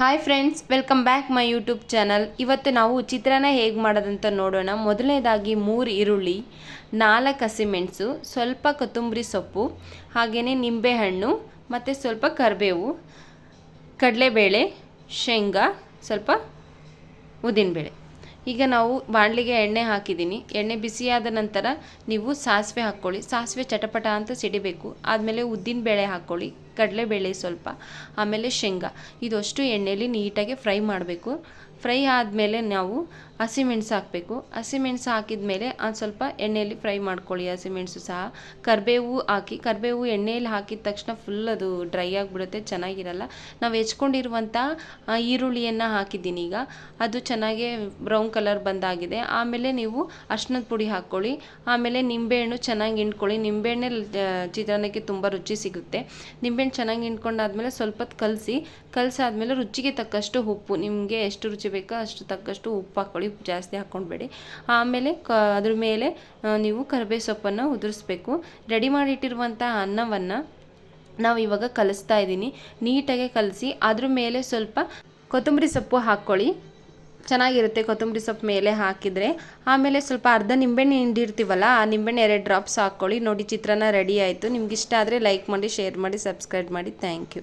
Hi friends welcome back my YouTube channel ಇವತ್ತು ನಾವು ಚಿತ್ರಾನ್ನ ಹೇಗೆ ಮಾಡೋದಂತ ನೋಡೋಣ. ಮೊದಲನೇದಾಗಿ ಮೂರು ಈರುಳ್ಳಿ, ನಾಲ್ಕು ಹಸಿಮೆಣಸು ಸ್ವಲ್ಪ ಕೊತ್ತಂಬರಿ ಸೊಪ್ಪು ಹಾಗೆಯೇ ನಿಂಬೆಹಣ್ಣು, ಮತ್ತು ಸ್ವಲ್ಪ ಕರಿಬೇವು, ಕಡಲೆಬೇಳೆ, ಶೇಂಗಾ, ಸ್ವಲ್ಪ ಉದ್ದಿನಬೇಳೆ. ಈಗ ನಾವು ಬಾಣಲಿಗೆ ಎಣ್ಣೆ ಹಾಕಿದ್ದೀನಿ. ಎಣ್ಣೆ ಬಿಸಿಯಾದ ನಂತರ ನೀವು ಸಾಸಿವೆ ಹಾಕ್ಕೊಳ್ಳಿ. ಸಾಸಿವೆ ಚಟಪಟ ಅಂತ ಸಿಡಿಬೇಕು. ಆದಮೇಲೆ ಉದ್ದಿನ ಬೇಳೆ ಹಾಕ್ಕೊಳ್ಳಿ. ಕಡಲೆಬೇಳೆ ಸ್ವಲ್ಪ. ಆಮೇಲೆ ಶೇಂಗಾ. ಇದಷ್ಟು ಎಣ್ಣೆಯಲ್ಲಿ ನೀಟಾಗಿ ಫ್ರೈ ಮಾಡಬೇಕು. ಫ್ರೈ ಆದಮೇಲೆ ನಾವು ಹಸಿಮೆಣಸು ಹಾಕಬೇಕು. ಹಸಿಮೆಣಸು ಹಾಕಿದ ಮೇಲೆ ಅದು ಸ್ವಲ್ಪ ಎಣ್ಣೆಯಲ್ಲಿ ಫ್ರೈ ಮಾಡ್ಕೊಳ್ಳಿ ಹಸಿಮೆಣಸು ಸಹ. ಕರಿಬೇವು ಹಾಕಿ, ಕರಿಬೇವು ಎಣ್ಣೆಯಲ್ಲಿ ಹಾಕಿದ ತಕ್ಷಣ ಫುಲ್ ಅದು ಡ್ರೈ ಆಗಿಬಿಡುತ್ತೆ, ಚೆನ್ನಾಗಿರಲ್ಲ. ನಾವು ಹೆಚ್ಕೊಂಡಿರುವಂಥ ಈರುಳ್ಳಿಯನ್ನು ಹಾಕಿದ್ದೀನಿ ಈಗ. ಅದು ಚೆನ್ನಾಗಿ ಬ್ರೌನ್ ಕಲರ್ ಬಂದಾಗಿದೆ. ಆಮೇಲೆ ನೀವು ಅರ್ಶಿನದ ಪುಡಿ ಹಾಕ್ಕೊಳ್ಳಿ. ಆಮೇಲೆ ನಿಂಬೆಹಣ್ಣು ಚೆನ್ನಾಗಿ ಹಿಂಡ್ಕೊಳ್ಳಿ. ನಿಂಬೆಹಣ್ಣೆ ಚಿತ್ರಾನ್ನಕ್ಕೆ ತುಂಬ ರುಚಿ ಸಿಗುತ್ತೆ. ನಿಂಬೆಹಣ್ಣು ಚೆನ್ನಾಗಿ ಹಿಂಡ್ಕೊಂಡಾದ್ಮೇಲೆ ಸ್ವಲ್ಪ ಕಲಸಿ, ಕಲಸಾದ್ಮೇಲೆ ರುಚಿಗೆ ತಕ್ಕಷ್ಟು ಉಪ್ಪು. ನಿಮಗೆ ಎಷ್ಟು ರುಚಿ ಬೇಕೋ ಅಷ್ಟು ತಕ್ಕಷ್ಟು ಉಪ್ಪು ಹಾಕ್ಕೊಳ್ಳಿ ಉಪ್ಪು ಜಾಸ್ತಿ ಹಾಕ್ಕೊಳ್ಬೇಡಿ ಆಮೇಲೆ ಕ, ಅದ್ರ ಮೇಲೆ ನೀವು ಕರಿಬೇವು ಸೊಪ್ಪನ್ನು ಉದುರಿಸ್ಬೇಕು. ರೆಡಿ ಮಾಡಿಟ್ಟಿರುವಂಥ ಅನ್ನವನ್ನು ನಾವು ಇವಾಗ ಕಲಿಸ್ತಾ ಇದ್ದೀನಿ. ನೀಟಾಗಿ ಕಲಸಿ, ಅದ್ರ ಮೇಲೆ ಸ್ವಲ್ಪ ಕೊತ್ತಂಬರಿ ಸೊಪ್ಪು ಹಾಕ್ಕೊಳ್ಳಿ. ಚೆನ್ನಾಗಿರುತ್ತೆ ಕೊತ್ತಂಬರಿ ಸೊಪ್ಪು ಮೇಲೆ ಹಾಕಿದರೆ. ಆಮೇಲೆ ಸ್ವಲ್ಪ ಅರ್ಧ ನಿಂಬೆಹಣ್ಣು ಹಿಂಡಿರ್ತೀವಲ್ಲ, ಆ ನಿಂಬೆಹಣ್ಣು ಎರಡು ಡ್ರಾಪ್ಸ್ ಹಾಕ್ಕೊಳ್ಳಿ. ನೋಡಿ ಚಿತ್ರಾನ್ನ ರೆಡಿ ಆಯಿತು. ನಿಮ್ಗೆ ಇಷ್ಟ ಆದರೆ ಲೈಕ್ ಮಾಡಿ, ಶೇರ್ ಮಾಡಿ, ಸಬ್ಸ್ಕ್ರೈಬ್ ಮಾಡಿ. Thank you.